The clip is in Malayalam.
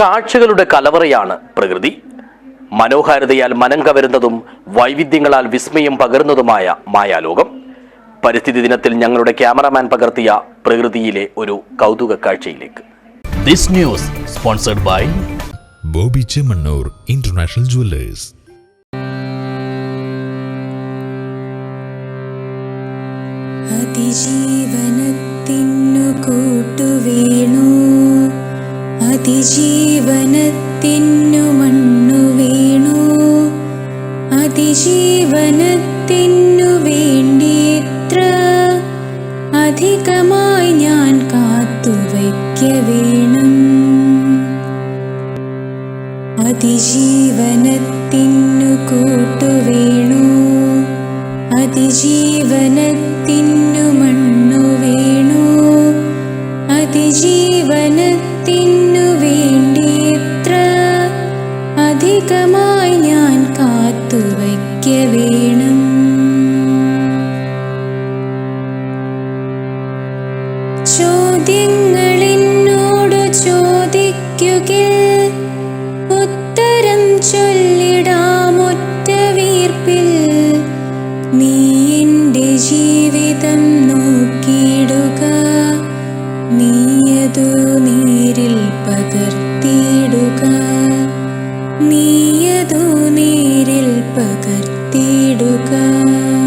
കാഴ്ചകളുടെ കലവറയാണ് പ്രകൃതി. മനോഹാരിതയാൽ മനം കവരുന്നതും വൈവിധ്യങ്ങളാൽ വിസ്മയം പകരുന്നതുമായ മായാലോകം. പരിസ്ഥിതി ദിനത്തിൽ ഞങ്ങളുടെ ക്യാമറമാൻ പകർത്തിയ പ്രകൃതിയിലെ ഒരു കൗതുക കാഴ്ചയിലേക്ക് this news sponsored by Bobby Chemmanur international jewellers. അതിജീവനത്തിനു കൂട്ടുവേണു അതിജീവനത്തിനു മണ്ണു വീണു. അതിജീവനത്തിനു വേണ്ടിത്ര അധികമായി ഞാൻ കാത്തുവയ്ക്ക വേണം. അതിജീവനത്തിനു കൂട്ടുവേണു അതിജീവനത്തിനു മണ്ണു കാരുണികമായി ഞാൻ കാത്തുവയ്ക്ക വേണം. ചോദ്യങ്ങൾ എന്നോട് ചോദിക്കുക. ഉത്തരം ചൊല്ലിടാമൊറ്റ വീർപ്പിൽ. നീ എന്റെ ജീവിതം there